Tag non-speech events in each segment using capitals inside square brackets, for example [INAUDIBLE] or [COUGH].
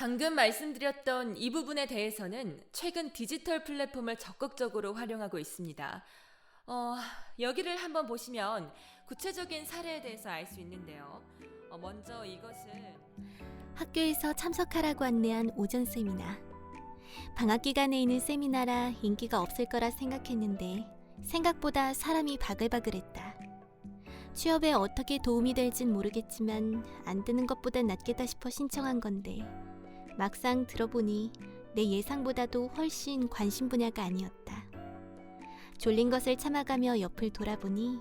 방금 말씀드렸던 이 부분에 대해서는 최근 디지털 플랫폼을 적극적으로 활용하고 있습니다. 어, 여기를 한번 보시면 구체적인 사례에 대해서 알 수 있는데요. 어, 먼저 이것을 학교에서 참석하라고 안내한 오전 세미나. 방학 기간에 있는 세미나라 인기가 없을 거라 생각했는데 생각보다 사람이 바글바글했다. 취업에 어떻게 도움이 될진 모르겠지만 안 드는 것보단 낫겠다 싶어 신청한 건데 막상 들어보니 내 예상보다도 훨씬 관심 분야가 아니었다. 졸린 것을 참아가며 옆을 돌아보니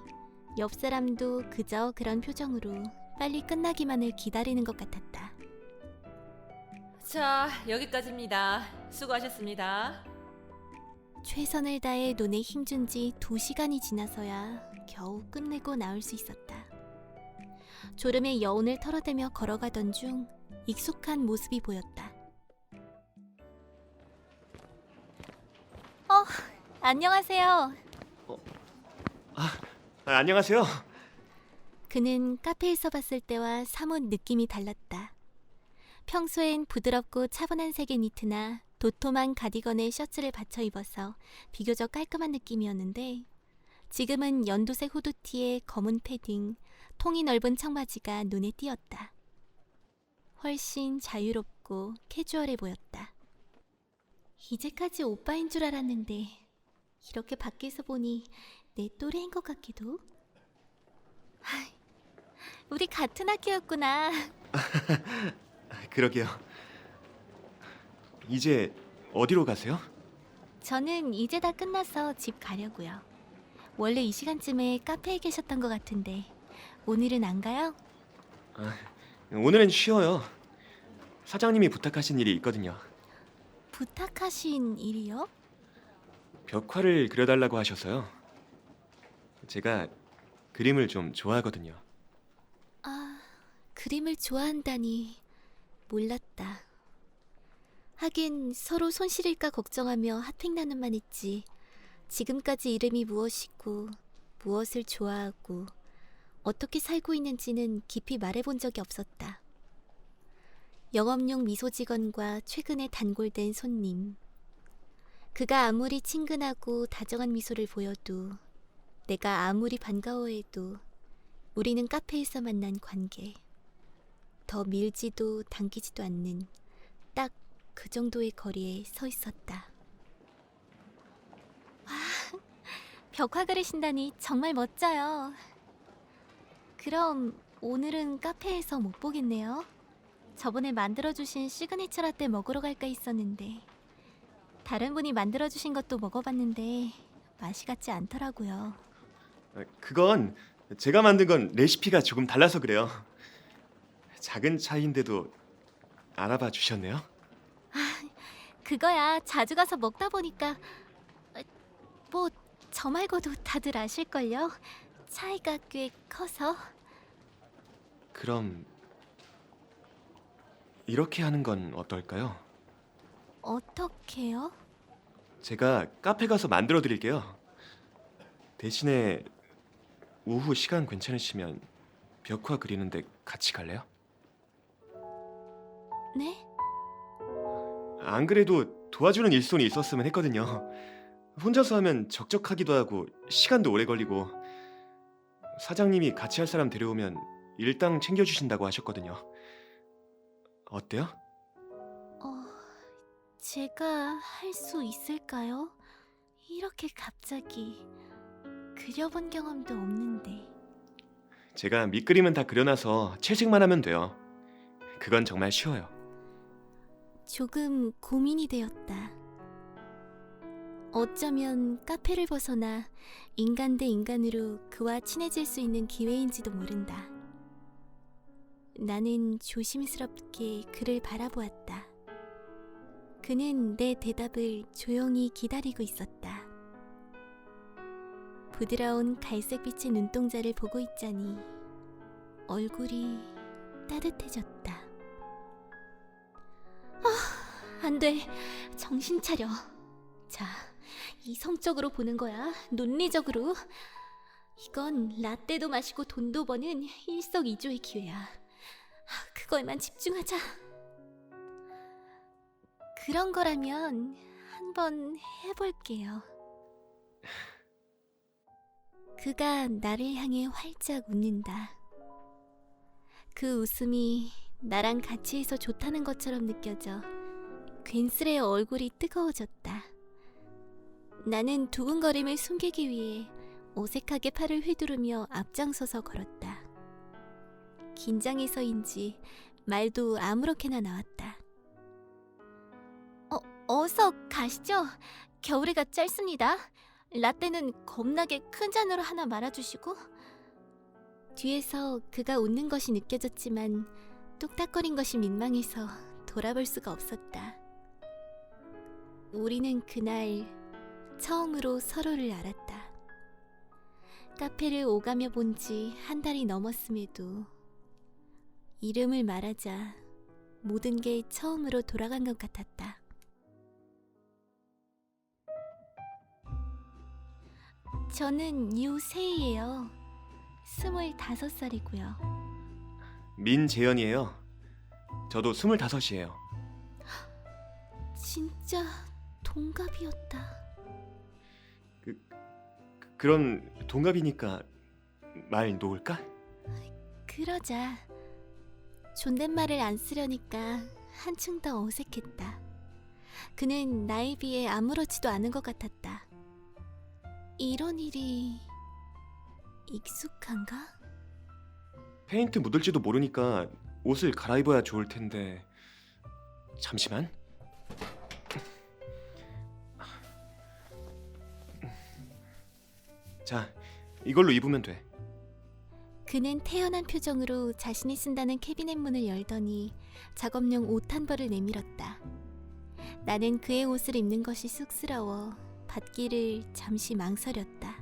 옆 사람도 그저 그런 표정으로 빨리 끝나기만을 기다리는 것 같았다. 자, 여기까지입니다. 수고하셨습니다. 최선을 다해 눈에 힘준 지 두 시간이 지나서야 겨우 끝내고 나올 수 있었다. 졸음에 여운을 털어대며 걸어가던 중 익숙한 모습이 보였다. 어, 안녕하세요. 아, 안녕하세요. 그는 카페에서 봤을 때와 사뭇 느낌이 달랐다. 평소엔 부드럽고 차분한 색의 니트나 도톰한 가디건에 셔츠를 받쳐 입어서 비교적 깔끔한 느낌이었는데 지금은 연두색 후드티에 검은 패딩, 통이 넓은 청바지가 눈에 띄었다. 훨씬 자유롭고 캐주얼해 보였다. 이제까지 오빠인 줄 알았는데 이렇게 밖에서 보니 내 또래인 것 같기도. 하이, 우리 같은 학교였구나. [LAUGHS] 그러게요. 이제 어디로 가세요? 저는 이제 다 끝나서 집 가려고요. 원래 이 시간쯤에 카페에 계셨던 것 같은데 오늘은 안 가요? 오늘은 쉬어요. 사장님이 부탁하신 일이 있거든요. 부탁하신 일이요? 벽화를 그려달라고 하셔서요. 제가 그림을 좀 좋아하거든요. 아, 그림을 좋아한다니 몰랐다. 하긴 서로 손실일까 걱정하며 핫팩 나눔만 했지. 지금까지 이름이 무엇이고 무엇을 좋아하고 어떻게 살고 있는지는 깊이 말해본 적이 없었다. 영업용 미소 직원과 최근에 단골된 손님. 그가 아무리 친근하고 다정한 미소를 보여도 내가 아무리 반가워해도 우리는 카페에서 만난 관계. 더 밀지도 당기지도 않는 딱 그 정도의 거리에 서 있었다. 와, [LAUGHS] 벽화 그리신다니 정말 멋져요. 그럼 오늘은 카페에서 못 보겠네요. 저번에 만들어주신 시그니처 라떼 먹으러 갈까 했었는데 다른 분이 만들어주신 것도 먹어봤는데 맛이 같지 않더라고요. 아, 그건 제가 만든 건 레시피가 조금 달라서 그래요. 작은 차이인데도 알아봐 주셨네요. 그거야 자주 가서 먹다 보니까 아, 뭐저 말고도 다들 아실걸요. 차이가 꽤 커서 그럼 이렇게 하는 건 어떨까요? 어떻게요? 제가 카페 가서 만들어 드릴게요. 대신에 오후 시간 괜찮으시면 벽화 그리는데 같이 갈래요? 네? 안 그래도 도와주는 일손이 있었으면 했거든요. 혼자서 하면 적적하기도 하고 시간도 오래 걸리고 사장님이 같이 할 사람 데려오면 일당 챙겨주신다고 하셨거든요. 어때요? 어, 제가 할 수 있을까요? 이렇게 갑자기 그려본 경험도 없는데 제가 밑그림은 다 그려놔서 채색만 하면 돼요. 그건 정말 쉬워요. 조금 고민이 되었다. 어쩌면 카페를 벗어나 인간 대 인간으로 그와 친해질 수 있는 기회인지도 모른다. 나는 조심스럽게 그를 바라보았다. 그는 내 대답을 조용히 기다리고 있었다. 부드러운 갈색빛의 눈동자를 보고 있자니 얼굴이 따뜻해졌다. 아, 안 돼. 정신 차려. 자, 이성적으로 보는 거야. 논리적으로. 이건 라떼도 마시고 돈도 버는 일석이조의 기회야. 그거에만 집중하자. 그런 거라면 한번 해볼게요. 그가 나를 향해 활짝 웃는다. 그 웃음이 나랑 같이 해서 좋다는 것처럼 느껴져 괜스레 얼굴이 뜨거워졌다. 나는 두근거림을 숨기기 위해 어색하게 팔을 휘두르며 앞장서서 걸었다. 긴장해서인지 말도 아무렇게나 나왔다. 어, 어서 가시죠. 겨울이가 짧습니다. 라떼는 겁나게 큰 잔으로 하나 말아주시고. 뒤에서 그가 웃는 것이 느껴졌지만 뚝딱거린 것이 민망해서 돌아볼 수가 없었다. 우리는 그날 처음으로 서로를 알았다. 카페를 오가며 본 지 한 달이 넘었음에도 이름을 말하자 모든 게 처음으로 돌아간 것 같았다. 저는 유세이예요. 스물다섯 살이고요. 민재현이에요. 저도 스물다섯이에요. 진짜 동갑이었다. 그럼 동갑이니까 말 놓을까? 그러자 존댓말을 안 쓰려니까 한층 더 어색했다. 그는 나에 비해 아무렇지도 않은 것 같았다. 이런 일이 익숙한가? 페인트 묻을지도 모르니까 옷을 갈아입어야 좋을 텐데. 잠시만. 자, 이걸로 입으면 돼. 그는 태연한 표정으로 자신이 쓴다는 캐비넷 문을 열더니 작업용 옷 한 벌을 내밀었다. 나는 그의 옷을 입는 것이 쑥스러워 받기를 잠시 망설였다.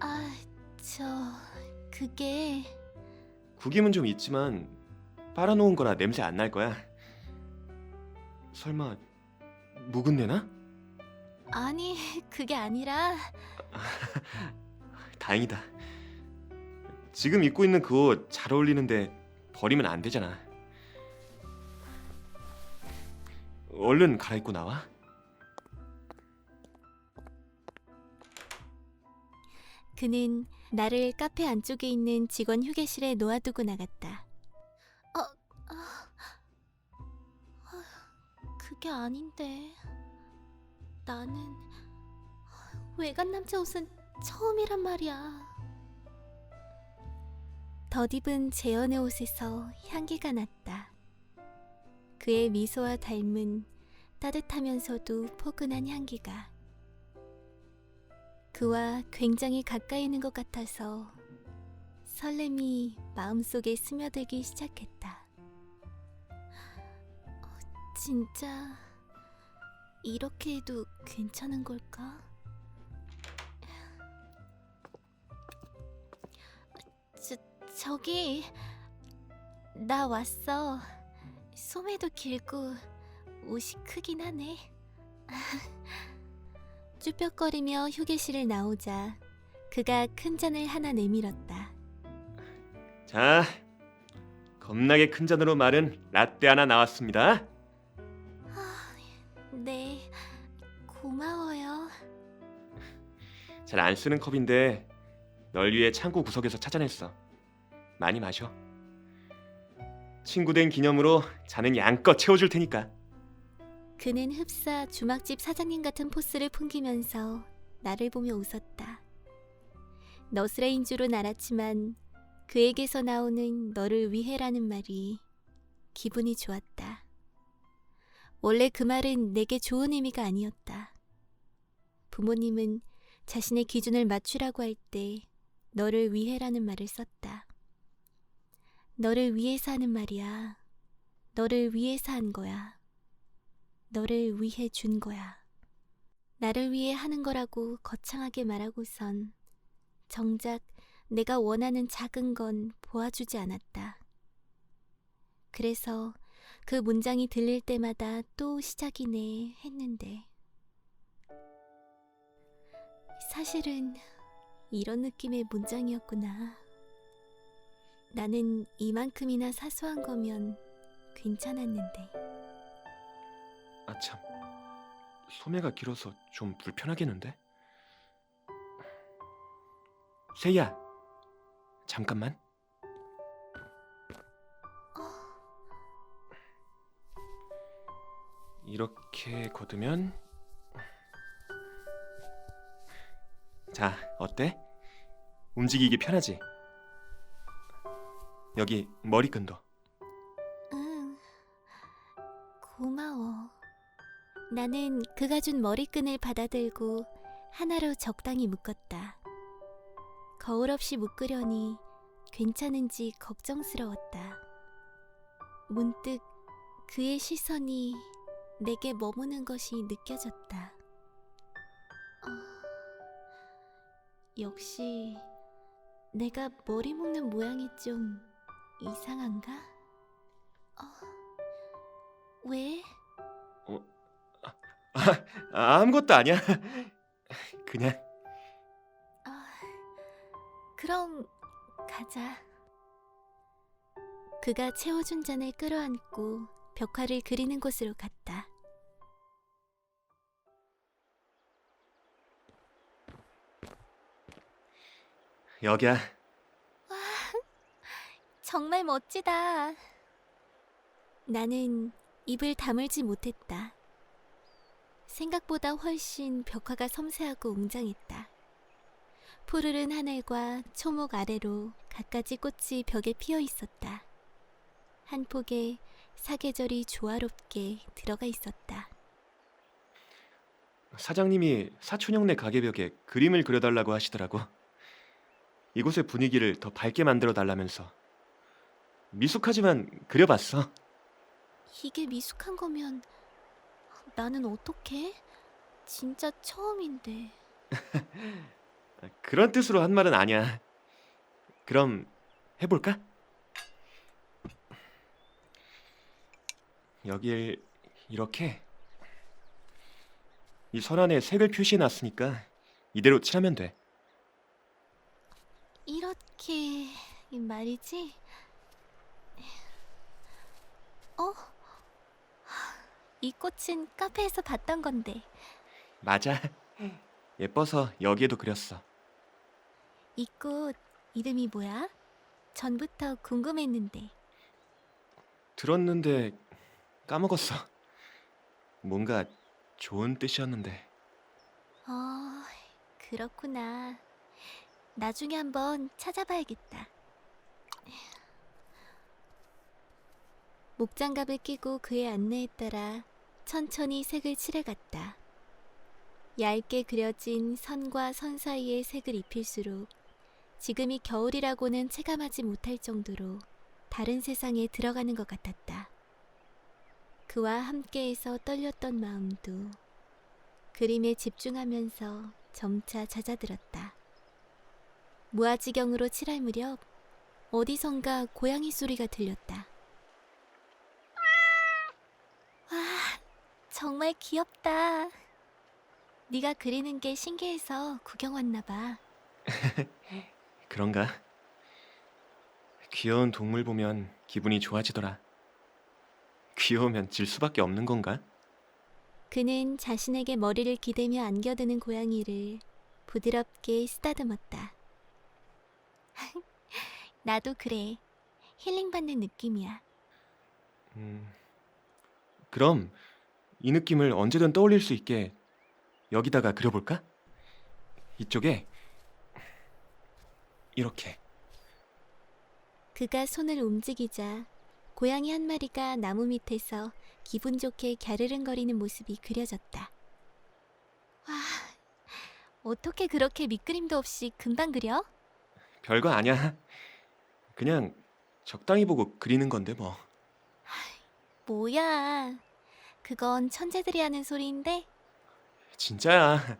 아, 저 그게 구김은 좀 있지만 빨아놓은 거라 냄새 안 날 거야. 설마 묵은 내나? 아니 [LAUGHS] 그게 아니라 [LAUGHS] 다행이다. 지금 입고 있는 그 옷 잘 어울리는데 버리면 안 되잖아. 얼른 갈아입고 나와. 그는 나를 카페 안쪽에 있는 직원 휴게실에 놓아두고 나갔다. 어, 아, 아, 그게 아닌데. 나는 외간 남자 옷은 처음이란 말이야. 덧입은 재현의 옷에서 향기가 났다. 그의 미소와 닮은 따뜻하면서도 포근한 향기가. 그와 굉장히 가까이 있는 것 같아서 설렘이 마음속에 스며들기 시작했다. 어, 진짜 이렇게 해도 괜찮은 걸까? 저, 저기 나 왔어. 소매도 길고 옷이 크긴 하네. [LAUGHS] 쭈뼛거리며 휴게실을 나오자 그가 큰 잔을 하나 내밀었다. 자, 겁나게 큰 잔으로 마른 라떼 하나 나왔습니다. 네, 고마워요. 잘 안 쓰는 컵인데 널 위해 창고 구석에서 찾아냈어. 많이 마셔. 친구 된 기념으로 잔은 양껏 채워줄 테니까. 그는 흡사 주막집 사장님 같은 포스를 풍기면서 나를 보며 웃었다. 너스레인 줄은 알았지만 그에게서 나오는 너를 위해라는 말이 기분이 좋았다. 원래 그 말은 내게 좋은 의미가 아니었다. 부모님은 자신의 기준을 맞추라고 할 때 너를 위해라는 말을 썼다. 너를 위해서 하는 말이야. 너를 위해서 한 거야. 너를 위해 준 거야. 나를 위해 하는 거라고 거창하게 말하고선 정작 내가 원하는 작은 건 보아주지 않았다. 그래서 그 문장이 들릴 때마다 또 시작이네 했는데 사실은 이런 느낌의 문장이었구나. 나는 이만큼이나 사소한 거면 괜찮았는데. 아참 소매가 길어서 좀 불편하겠는데? 세이야 잠깐만 이렇게 걷으면 자 어때? 움직이기 편하지? 여기 머리끈도 응. 고마워. 나는 그가 준 머리끈을 받아들고 하나로 적당히 묶었다. 거울 없이 묶으려니 괜찮은지 걱정스러웠다. 문득 그의 시선이 내게 머무는 것이 느껴졌다. 어, 역시 내가 머리 묶는 모양이 좀 이상한가? 어, 왜? 아, 아무것도 아니야 그냥 아, 그럼 가자. 그가 채워준 잔을 끌어안고 벽화를 그리는 곳으로 갔다. 여기야 정말 멋지다. 나는 입을 다물지 못했다. 생각보다 훨씬 벽화가 섬세하고 웅장했다. 푸르른 하늘과 초목 아래로 갖가지 꽃이 벽에 피어 있었다. 한 폭에 사계절이 조화롭게 들어가 있었다. 사장님이 사촌형네 가게벽에 그림을 그려달라고 하시더라고 이곳의 분위기를 더 밝게 만들어 달라면서 미숙하지만 그려봤어 이게 미숙한 거면 나는 어떡해? 진짜 처음인데. [LAUGHS] 그런 뜻으로 한 말은 아니야 그럼 해볼까? 여길 이렇게 이 선 안에 색을 표시해 놨으니까 이대로 칠하면 돼 이렇게 말이지? 어? 이 꽃은 카페에서 봤던 건데 맞아 예뻐서 여기에도 그렸어 이 꽃 이름이 뭐야? 전부터 궁금했는데 들었는데 까먹었어. 뭔가 좋은 뜻이었는데. 어 그렇구나 나중에 한번 찾아봐야겠다 목장갑을 끼고 그의 안내에 따라 천천히 색을 칠해갔다 얇게 그려진 선과 선 사이에 색을 입힐수록 지금이 겨울이라고는 체감하지 못할 정도로 다른 세상에 들어가는 것 같았다. 그와 함께해서 떨렸던 마음도 그림에 집중하면서 점차 잦아들었다. 무아지경으로 칠할 무렵 어디선가 고양이 소리가 들렸다. 와, 정말 귀엽다. 네가 그리는 게 신기해서 구경 왔나 봐. [LAUGHS] 그런가? 귀여운 동물 보면 기분이 좋아지더라. 귀여우면 질 수밖에 없는 건가? 그는 자신에게 머리를 기대며 안겨드는 고양이를 부드럽게 쓰다듬었다. [LAUGHS] 나도 그래. 힐링받는 느낌이야. 음. 그럼 이 느낌을 언제든 떠올릴 수 있게 여기다가 그려볼까? 이쪽에 이렇게. 그가 손을 움직이자 고양이 한 마리가 나무 밑에서 기분 좋게 갸르릉거리는 모습이 그려졌다. 와, 어떻게 그렇게 밑그림도 없이 금방 그려? 별거 아니야. 그냥 적당히 보고 그리는 건데 뭐. 뭐야. 그건 천재들이 하는 소리인데? 진짜야.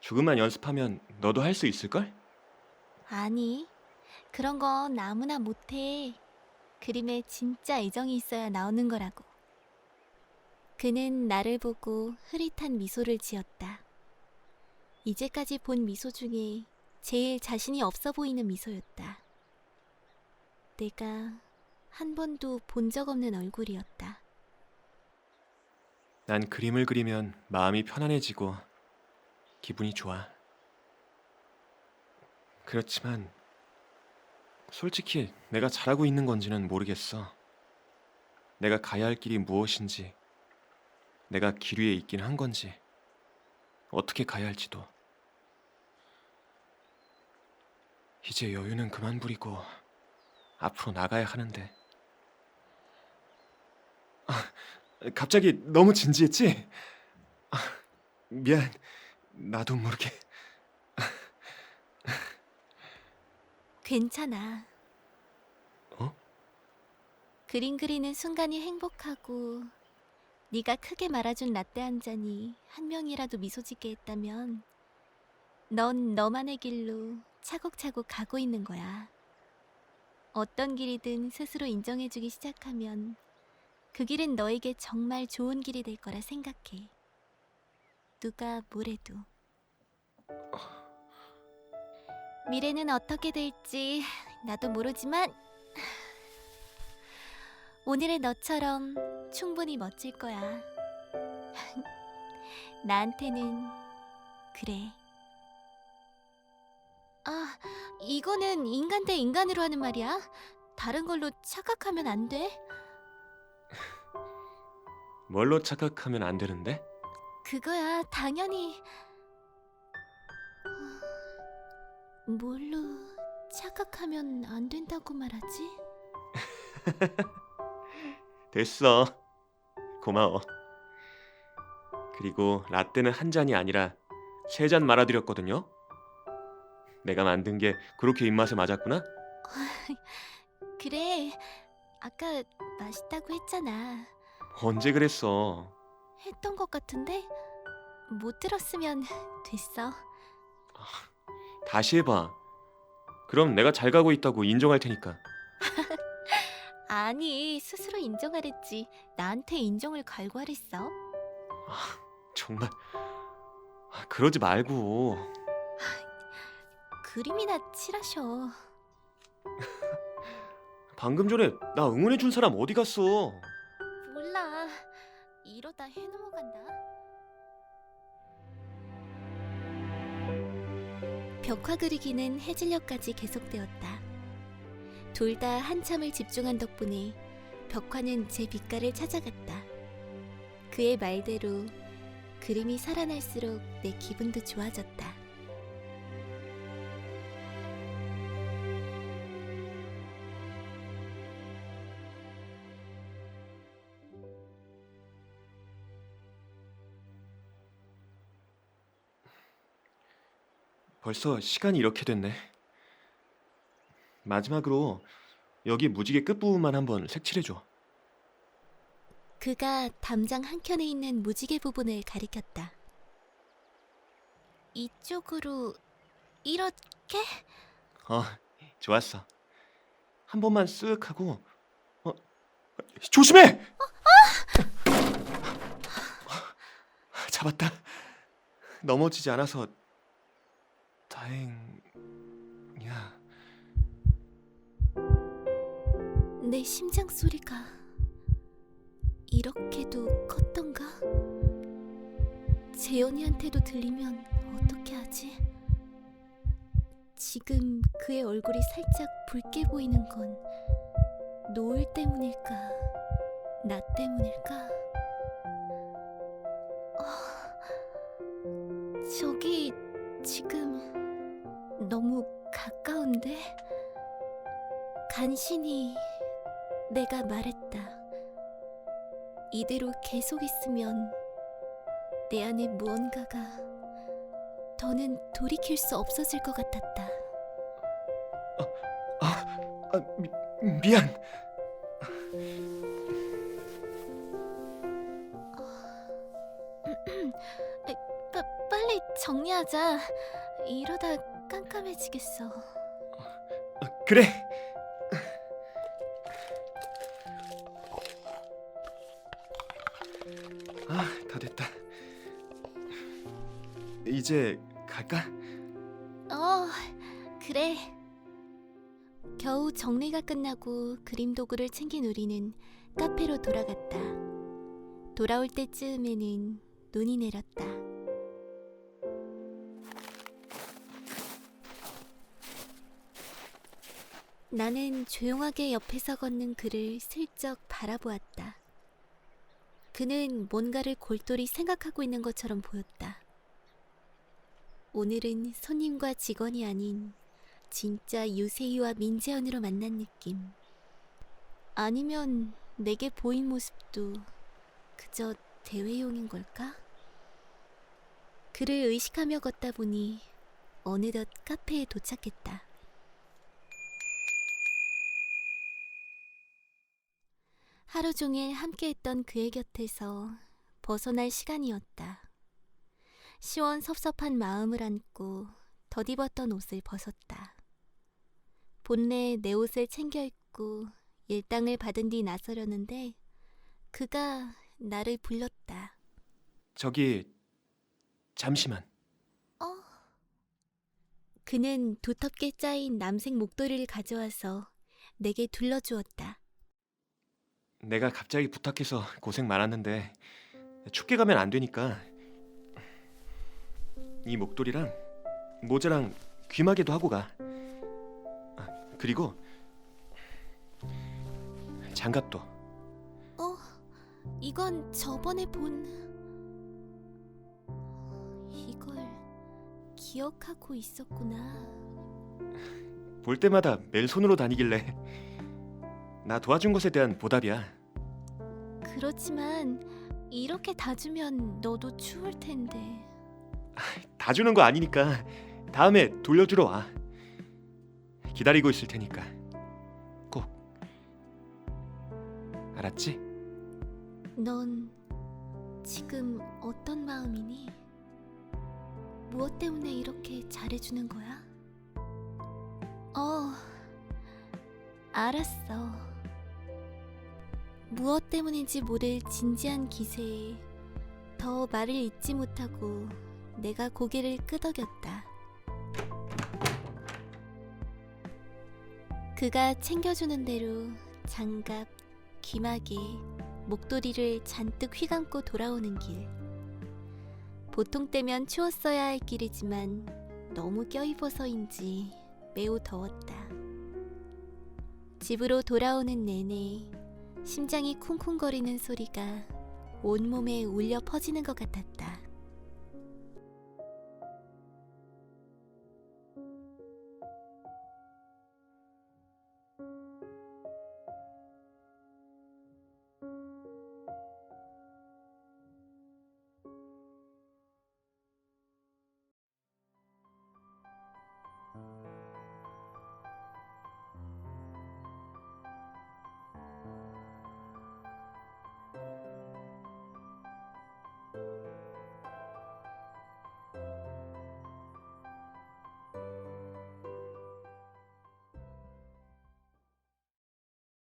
조금만 연습하면 너도 할 수 있을걸? 아니, 그런 건 아무나 못해. 그림에 진짜 애정이 있어야 나오는 거라고. 그는 나를 보고 흐릿한 미소를 지었다. 이제까지 본 미소 중에 제일 자신이 없어 보이는 미소였다. 내가 한 번도 본 적 없는 얼굴이었다. 난 그림을 그리면 마음이 편안해지고 기분이 좋아. 그렇지만 솔직히 내가 잘하고 있는 건지는 모르겠어. 내가 가야 할 길이 무엇인지, 내가 길 위에 있긴 한 건지, 어떻게 가야 할지도. 이제 여유는 그만 부리고 앞으로 나가야 하는데. 아, 갑자기 너무 진지했지? 아, 미안. 나도 모르게. 괜찮아. 어? 그림 그리는 순간이 행복하고 네가 크게 말아준 라떼 한 잔이 한 명이라도 미소 짓게 했다면 넌 너만의 길로 차곡차곡 가고 있는 거야. 어떤 길이든 스스로 인정해주기 시작하면 그 길은 너에게 정말 좋은 길이 될 거라 생각해. 누가 뭐래도. 미래는 어떻게 될지 나도 모르지만 오늘의 너처럼 충분히 멋질 거야. 나한테는 그래. 아, 이거는 인간 대 인간으로 하는 말이야. 다른 걸로 착각하면 안 돼. 뭘로 착각하면 안 되는데? 그거야, 당연히. 뭘로 착각하면 안 된다고 말하지? [LAUGHS] 됐어. 고마워. 그리고 라떼는 한 잔이 아니라 세 잔 말아드렸거든요. 내가 만든 게 그렇게 입맛에 맞았구나? [LAUGHS] 그래, 아까 맛있다고 했잖아. 언제 그랬어? 했던 것 같은데 못 들었으면 됐어. 다시 해봐. 그럼 내가 잘 가고 있다고 인정할 테니까. [LAUGHS] 아니, 스스로 인정하랬지. 나한테 인정을 갈구하랬어. 정말 아, 그러지 말고 그림이나 칠하셔. [LAUGHS] 방금 전에 나 응원해 준 사람 어디 갔어? 몰라. 이러다 해 넘어간다. 벽화 그리기는 해질녘까지 계속되었다. 둘 다 한참을 집중한 덕분에 벽화는 제 빛깔을 찾아갔다. 그의 말대로 그림이 살아날수록 내 기분도 좋아졌다. 벌써 시간이 이렇게 됐네. 마지막으로 여기 무지개 끝부분만 한번 색칠해줘. 그가 담장 한켠에 있는 무지개 부분을 가리켰다. 이쪽으로 이렇게? 어, 좋았어. 한 번만 쓱 하고 어, 조심해! 잡았다. 넘어지지 않아서 다행이야. 내 심장 소리가 이렇게도 컸던가? 재현이한테도 들리면 어떻게 하지? 지금 그의 얼굴이 살짝 붉게 보이는 건 노을 때문일까? 나 때문일까? 어, 저기 가까운데? 간신히 내가 말했다. 이대로 계속 있으면 내 안에 무언가가 더는 돌이킬 수 없어질 것 같았다. 아, 미, 미안. 빠, [CLEARS THROAT] 빨리 정리하자. 이러다 깜깜해지겠어. 아, 그래. 아, 다 됐다. 이제 갈까? 어, 그래. 겨우 정리가 끝나고 그림 도구를 챙긴 우리는 카페로 돌아갔다. 돌아올 때쯤에는 눈이 내렸다. 나는 조용하게 옆에서 걷는 그를 슬쩍 바라보았다. 그는 뭔가를 골똘히 생각하고 있는 것처럼 보였다. 오늘은 손님과 직원이 아닌 진짜 유세이와 민재현으로 만난 느낌. 아니면 내게 보인 모습도 그저 대회용인 걸까? 그를 의식하며 걷다 보니 어느덧 카페에 도착했다. 하루 종일 함께했던 그의 곁에서 벗어날 시간이었다. 시원 섭섭한 마음을 안고 덧입었던 옷을 벗었다. 본래에 내 옷을 챙겨 입고 일당을 받은 뒤 나서려는데 그가 나를 불렀다. 저기 잠시만. 어? 그는 두텁게 짜인 남색 목도리를 가져와서 내게 둘러주었다. 내가 갑자기 부탁해서 고생 많았는데 춥게 가면 안 되니까 이 목도리랑 모자랑 귀마개도 하고 가. 아, 그리고 장갑도. 어, 이건 저번에 본 이걸 기억하고 있었구나. 볼 때마다 매일 손으로 다니길래 나 도와준 것에 대한 보답이야. 그렇지만 이렇게 다 주면 너도 추울 텐데. 다 주는 거 아니니까 다음에 돌려주러 와. 기다리고 있을 테니까 꼭 알았지? 넌 지금 어떤 마음이니? 무엇 때문에 이렇게 잘해주는 거야? 어, 알았어. 무엇 때문인지 모를 진지한 기세에 더 말을 잇지 못하고 내가 고개를 끄덕였다. 그가 챙겨주는 대로 장갑, 귀마개, 목도리를 잔뜩 휘감고 돌아오는 길. 보통 때면 추웠어야 할 길이지만 너무 껴입어서인지 매우 더웠다. 집으로 돌아오는 내내 심장이 쿵쿵거리는 소리가 온몸에 울려 퍼지는 것 같았다.